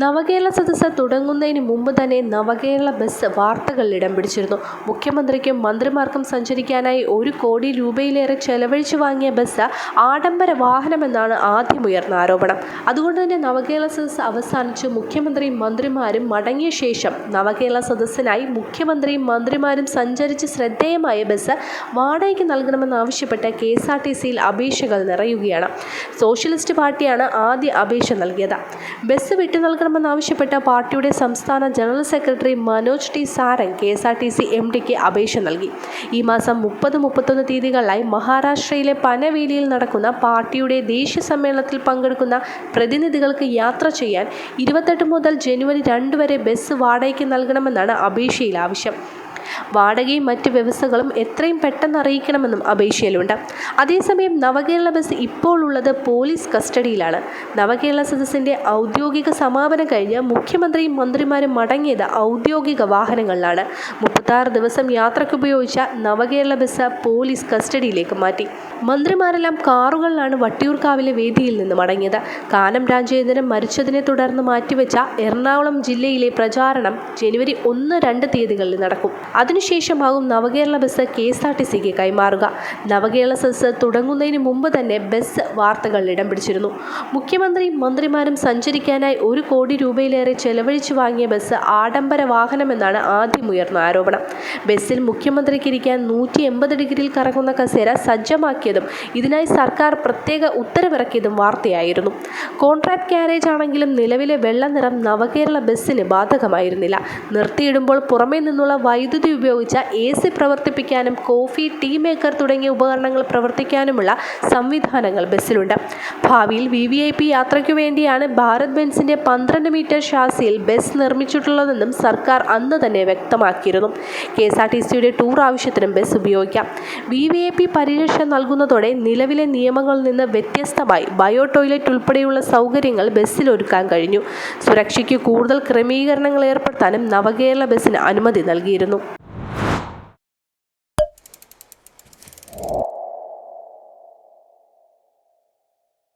നവകേരള സദസ്സ് തുടങ്ങുന്നതിന് മുമ്പ് തന്നെ നവകേരള ബസ് വാർത്തകളിൽ ഇടം പിടിച്ചിരുന്നു. മുഖ്യമന്ത്രിക്കും മന്ത്രിമാർക്കും സഞ്ചരിക്കാനായി ഒരു കോടി രൂപയിലേറെ ചെലവഴിച്ചു വാങ്ങിയ ബസ് ആഡംബര വാഹനമെന്നാണ് ആദ്യം ഉയർന്ന ആരോപണം. അതുകൊണ്ട് തന്നെ നവകേരള സദസ്സ് അവസാനിച്ച് മുഖ്യമന്ത്രിയും മന്ത്രിമാരും മടങ്ങിയ ശേഷം നവകേരള സദസ്സിനായി മുഖ്യമന്ത്രിയും മന്ത്രിമാരും സഞ്ചരിച്ച് ശ്രദ്ധേയമായ ബസ് വാടകയ്ക്ക് നൽകണമെന്നാവശ്യപ്പെട്ട് കെ എസ് ആർ ടി സിയിൽ അപേക്ഷകൾ നിറയുകയാണ്. സോഷ്യലിസ്റ്റ് പാർട്ടിയാണ് ആദ്യ അപേക്ഷ നൽകിയത്. ബസ് വിട്ടു നൽകണമെന്നാവശ്യപ്പെട്ട പാർട്ടിയുടെ സംസ്ഥാന general secretary Manoj T Sarang K S R T C M ഡിക്ക് അപേക്ഷ നൽകി. ഈ മാസം മുപ്പത് മുപ്പത്തൊന്ന് തീയതികളിലായി മഹാരാഷ്ട്രയിലെ പനവേലിയിൽ നടക്കുന്ന പാർട്ടിയുടെ ദേശീയ സമ്മേളനത്തിൽ പങ്കെടുക്കുന്ന പ്രതിനിധികൾക്ക് യാത്ര ചെയ്യാൻ ഇരുപത്തെട്ട് മുതൽ ജനുവരി രണ്ട് വരെ ബസ് വാടകയ്ക്ക് നൽകണമെന്നാണ് അപേക്ഷയിൽ ആവശ്യം. വാടകയും മറ്റ് വ്യവസ്ഥകളും എത്രയും പെട്ടെന്ന് അറിയിക്കണമെന്നും അപേക്ഷയിലുണ്ട്. അതേസമയം നവകേരള ബസ് ഇപ്പോൾ ഉള്ളത് പോലീസ് കസ്റ്റഡിയിലാണ്. നവകേരള സദസ്സിന്റെ ഔദ്യോഗിക സമാപനം കഴിഞ്ഞ് മുഖ്യമന്ത്രിയും മന്ത്രിമാരും മടങ്ങിയത് ഔദ്യോഗിക വാഹനങ്ങളിലാണ്. മുപ്പത്താറ് ദിവസം യാത്രയ്ക്കുപയോഗിച്ച നവകേരള ബസ് പോലീസ് കസ്റ്റഡിയിലേക്ക് മാറ്റി. മന്ത്രിമാരെല്ലാം കാറുകളിലാണ് വട്ടിയൂർക്കാവിലെ വേദിയിൽ നിന്ന് മടങ്ങിയത്. കാനം രാജേന്ദ്രൻ മരിച്ചതിനെ തുടർന്ന് മാറ്റിവെച്ച എറണാകുളം ജില്ലയിലെ പ്രചാരണം ജനുവരി ഒന്ന് രണ്ട് തീയതികളിൽ നടക്കും. അതിനുശേഷമാകും Navakerala bus K S R T സിക്ക് കൈമാറുക. നവകേരള സെസ് തുടങ്ങുന്നതിന് മുമ്പ് തന്നെ ബസ് വാർത്തകൾ ഇടം പിടിച്ചിരുന്നു. മുഖ്യമന്ത്രിയും മന്ത്രിമാരും സഞ്ചരിക്കാനായി ഒരു കോടി രൂപയിലേറെ ചെലവഴിച്ചു വാങ്ങിയ ബസ് ആഡംബര വാഹനമെന്നാണ് ആദ്യം ഉയർന്ന ആരോപണം. ബസ്സിൽ മുഖ്യമന്ത്രിക്ക് ഇരിക്കാൻ നൂറ്റി എൺപത് ഡിഗ്രിയിൽ കറങ്ങുന്ന കസേര സജ്ജമാക്കിയതും ഇതിനായി സർക്കാർ പ്രത്യേക ഉത്തരവിറക്കിയതും വാർത്തയായിരുന്നു. കോൺട്രാക്ട് ക്യാരേജ് ആണെങ്കിലും നിലവിലെ വെള്ളനിറം നവകേരള ബസ്സിന് ബാധകമായിരുന്നില്ല. നിർത്തിയിടുമ്പോൾ പുറമേ നിന്നുള്ള വൈദ്യുതി ഉപയോഗിച്ച എ സി പ്രവർത്തിപ്പിക്കാനും കോഫി ടീ മേക്കർ തുടങ്ങിയ ഉപകരണങ്ങൾ പ്രവർത്തിക്കാനുമുള്ള സംവിധാനങ്ങൾ ബസ്സിലുണ്ട്. ഭാവിയിൽ വി വി ഐ പി യാത്രയ്ക്കു വേണ്ടിയാണ് ഭാരത് ബെൻസിന്റെ പന്ത്രണ്ട് മീറ്റർ ഷാസിയിൽ ബസ് നിർമ്മിച്ചിട്ടുള്ളതെന്നും സർക്കാർ അന്ന് തന്നെ വ്യക്തമാക്കിയിരുന്നു. കെ എസ് ആർ ടി സിയുടെ ടൂർ ആവശ്യത്തിനും ബസ് ഉപയോഗിക്കാം. വി വി ഐ പി പരിരക്ഷ നൽകുന്നതോടെ നിലവിലെ നിയമങ്ങളിൽ നിന്ന് വ്യത്യസ്തമായി ബയോ ടോയ്ലറ്റ് ഉൾപ്പെടെയുള്ള സൗകര്യങ്ങൾ ബസ്സിൽ ഒരുക്കാൻ കഴിഞ്ഞു. സുരക്ഷയ്ക്ക് കൂടുതൽ ക്രമീകരണങ്ങൾ ഏർപ്പെടുത്താനും നവകേരള ബസ്സിന് അനുമതി നൽകിയിരുന്നു.